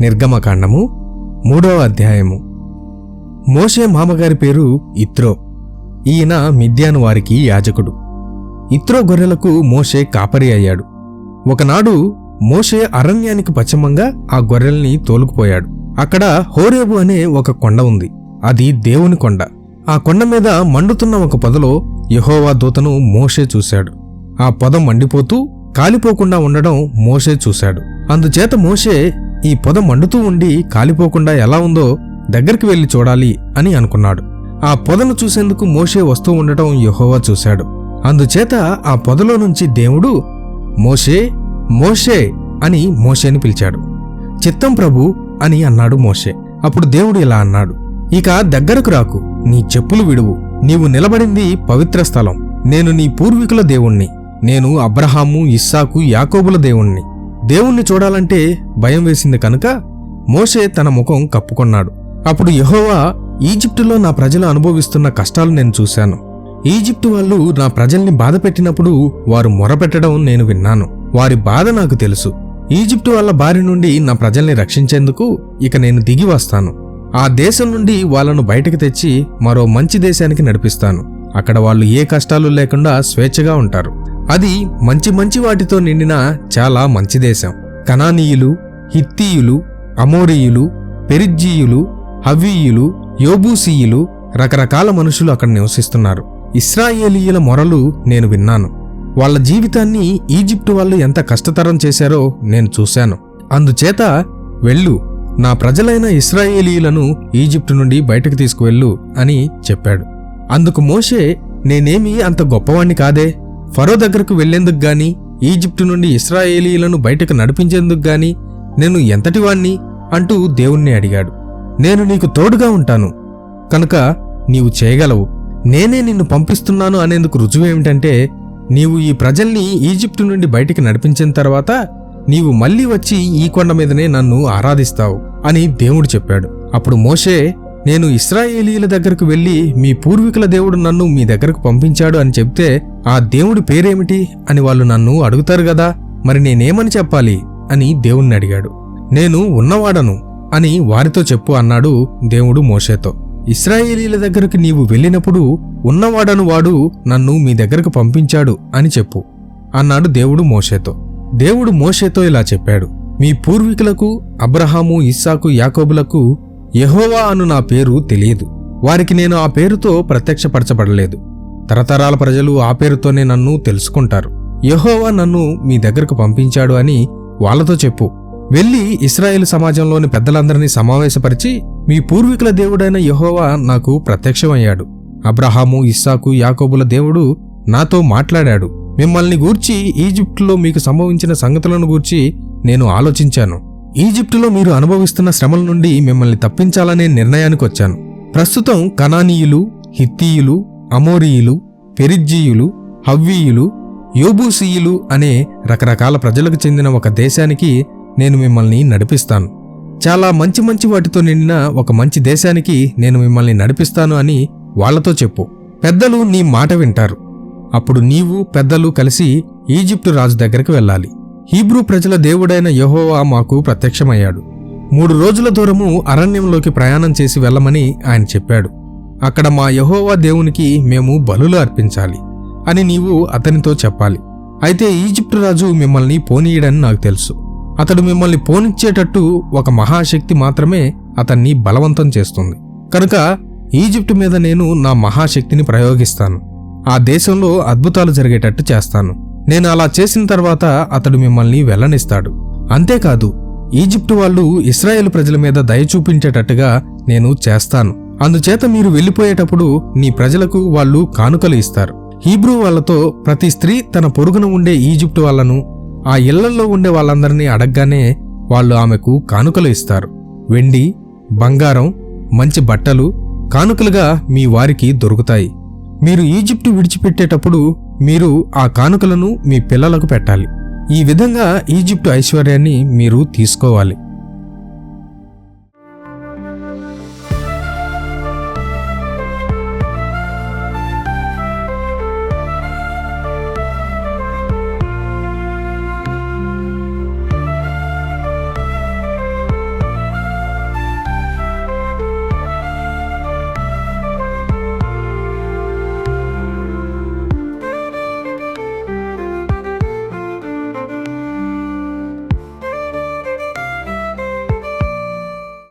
నిర్గమకాండము మూడవ అధ్యాయము. మోషే మామగారి పేరు ఇత్రో. ఈయన మిద్యాను వారికి యాజకుడు. ఇత్రో గొర్రెలకు మోషే కాపరి అయ్యాడు. ఒకనాడు మోషే అరణ్యానికి పశ్చిమంగా ఆ గొర్రెల్ని తోలుకుపోయాడు. అక్కడ హోరేబు అనే ఒక కొండ ఉంది. అది దేవుని కొండ. ఆ కొండ మీద మండుతున్న ఒక పొదలో యహోవా దూతను మోషే చూశాడు. ఆ పొద మండిపోతూ కాలిపోకుండా ఉండడం మోషే చూశాడు. అందుచేత మోషే ఈ పొద మండుతూ ఉండి కాలిపోకుండా ఎలా ఉందో దగ్గరికి వెళ్ళి చూడాలి అని అనుకున్నాడు. ఆ పొదను చూసేందుకు మోషే వస్తూ ఉండటం యహోవా చూశాడు. అందుచేత ఆ పొదలో నుంచి దేవుడు మోషే మోషే అని మోషేని పిలిచాడు. చిత్తం ప్రభు అని అన్నాడు మోషే. అప్పుడు దేవుడు ఇలా అన్నాడు. ఇక దగ్గరకు రాకు నీ చెప్పులు విడువు. నీవు నిలబడింది పవిత్ర స్థలం. నేను నీ పూర్వీకుల దేవుణ్ణి. నేను అబ్రహాము ఇస్సాకు యాకోబుల దేవుణ్ణి. దేవుణ్ణి చూడాలంటే భయం వేసింది కనుక మోషే తన ముఖం కప్పుకొన్నాడు. అప్పుడు యెహోవా ఈజిప్టులో నా ప్రజలు అనుభవిస్తున్న కష్టాలు నేను చూశాను. ఈజిప్టు వాళ్ళు నా ప్రజల్ని బాధపెట్టినప్పుడు వారు మొరపెట్టడం నేను విన్నాను. వారి బాధ నాకు తెలుసు. ఈజిప్టు వాళ్ళ బారి నుండి నా ప్రజల్ని రక్షించేందుకు ఇక నేను దిగి వస్తాను. ఆ దేశం నుండి వాళ్ళను బయటకు తెచ్చి మరో మంచి దేశానికి నడిపిస్తాను. అక్కడ వాళ్ళు ఏ కష్టాలు లేకుండా స్వేచ్ఛగా ఉంటారు. అది మంచి మంచి వాటితో నిండిన చాలా మంచి దేశం. కనానీయులు హిత్తీయులు అమోరీయులు పెరిజ్జీయులు హవీయులు యోబూసీయులు రకరకాల మనుషులు అక్కడ నివసిస్తున్నారు. ఇస్రాయేలీయుల మొరలు నేను విన్నాను. వాళ్ళ జీవితాన్ని ఈజిప్టు వాళ్ళు ఎంత కష్టతరం చేశారో నేను చూశాను. అందుచేత వెళ్ళు నా ప్రజలైన ఇస్రాయేలీయులను ఈజిప్టు నుండి బయటకు తీసుకువెళ్ళు అని చెప్పాడు. అందుకు మోషే నేనేమీ అంత గొప్పవాణ్ణి కాదే? ఫరో దగ్గరకు వెళ్ళేందుకు గాని ఈజిప్టు నుండి ఇస్రాయేలీయులను బయటకు నడిపించేందుకు గాని నేను ఎంతటివాణ్ణి అంటూ దేవుణ్ణి అడిగాడు. నేను నీకు తోడుగా ఉంటాను. కనుక నీవు చేయగలవు. నేనే నిన్ను పంపిస్తున్నాను అనేందుకు రుజువేమిటంటే నీవు ఈ ప్రజల్ని ఈజిప్టు నుండి బయటికి నడిపించిన తర్వాత నీవు మళ్ళీ వచ్చి ఈ కొండ మీదనే నన్ను ఆరాధిస్తావు అని దేవుడు చెప్పాడు. అప్పుడు మోషే నేను ఇస్రాయేలీల దగ్గరకు వెళ్ళి మీ పూర్వీకుల దేవుడు నన్ను మీ దగ్గరకు పంపించాడు అని చెప్తే ఆ దేవుడి పేరేమిటి అని వాళ్ళు నన్ను అడుగుతారు గదా మరి నేనేమని చెప్పాలి అని దేవుణ్ణి అడిగాడు. నేను ఉన్నవాడను అని వారితో చెప్పు అన్నాడు దేవుడు మోషేతో. ఇస్రాయేలీల దగ్గరకు నీవు వెళ్ళినప్పుడు ఉన్నవాడను వాడు నన్ను మీ దగ్గరకు పంపించాడు అని చెప్పు అన్నాడు దేవుడు మోషేతో. దేవుడు మోషేతో ఇలా చెప్పాడు. మీ పూర్వీకులకు అబ్రహాము ఇస్సాకు యాకోబులకు యహోవా అను నా పేరు తెలియదు. వారికి నేను ఆ పేరుతో ప్రత్యక్షపరచబడలేదు. తరతరాల ప్రజలు ఆ పేరుతోనే నన్ను తెలుసుకుంటారు. యహోవా నన్ను మీ దగ్గరకు పంపించాడు అని వాళ్ళతో చెప్పు. వెళ్ళి ఇస్రాయేల్ సమాజంలోని పెద్దలందరినీ సమావేశపరిచి మీ పూర్వీకుల దేవుడైన యహోవా నాకు ప్రత్యక్షమయ్యాడు. అబ్రహాము ఇస్సాకు యాకోబుల దేవుడు నాతో మాట్లాడాడు. మిమ్మల్ని గూర్చి ఈజిప్టులో మీకు సంభవించిన సంగతులను గూర్చి నేను ఆలోచించాను. ఈజిప్టులో మీరు అనుభవిస్తున్న శ్రమల నుండి మిమ్మల్ని తప్పించాలనే నిర్ణయానికి వచ్చాను. ప్రస్తుతం కనానీయులు హిత్తీయులు అమోరీయులు పెరిజ్జీయులు హవ్వీయులు యోబూసీయులు అనే రకరకాల ప్రజలకు చెందిన ఒక దేశానికి నేను మిమ్మల్ని నడిపిస్తాను. చాలా మంచి మంచి వాటితో నిండిన ఒక మంచి దేశానికి నేను మిమ్మల్ని నడిపిస్తాను అని వాళ్ళతో చెప్పు. పెద్దలు నీ మాట వింటారు. అప్పుడు నీవు పెద్దలు కలిసి ఈజిప్టు రాజు దగ్గరికి వెళ్ళాలి. హీబ్రూ ప్రజల దేవుడైన యహోవా మాకు ప్రత్యక్షమయ్యాడు. మూడు రోజుల దూరము అరణ్యంలోకి ప్రయాణం చేసి వెళ్ళమని ఆయన చెప్పాడు. అక్కడ మా యహోవా దేవునికి మేము బలులు అర్పించాలి అని నీవు అతనితో చెప్పాలి. అయితే ఈజిప్టు రాజు మిమ్మల్ని పోనీయడని నాకు తెలుసు. అతడు మిమ్మల్ని పోనిచ్చేటట్టు ఒక మహాశక్తి మాత్రమే అతన్ని బలవంతం చేస్తుంది. కనుక ఈజిప్టు మీద నేను నా మహాశక్తిని ప్రయోగిస్తాను. ఆ దేశంలో అద్భుతాలు జరిగేటట్టు చేస్తాను. నేను అలా చేసిన తర్వాత అతడు మిమ్మల్ని వెళ్ళనిస్తాడు. అంతేకాదు ఈజిప్టు వాళ్ళు ఇస్రాయేల్ ప్రజల మీద దయ చూపించేటట్టుగా నేను చేస్తాను. అందుచేత మీరు వెళ్ళిపోయేటప్పుడు నీ ప్రజలకు వాళ్ళు కానుకలు ఇస్తారు. హీబ్రూ వాళ్ళతో ప్రతి స్త్రీ తన పొరుగున ఉండే ఈజిప్టు వాళ్ళను ఆ ఇళ్ళల్లో ఉండే వాళ్ళందరినీ అడగగానే వాళ్ళు ఆమెకు కానుకలు ఇస్తారు. వెండి బంగారం మంచి బట్టలు కానుకలుగా మీ వారికి దొరుకుతాయి. మీరు ఈజిప్టు విడిచిపెట్టేటప్పుడు మీరు ఆ కానుకలను మీ పిల్లలకు పెట్టాలి. ఈ విధంగా ఈజిప్టు ఐశ్వర్యాన్ని మీరు తీసుకోవాలి.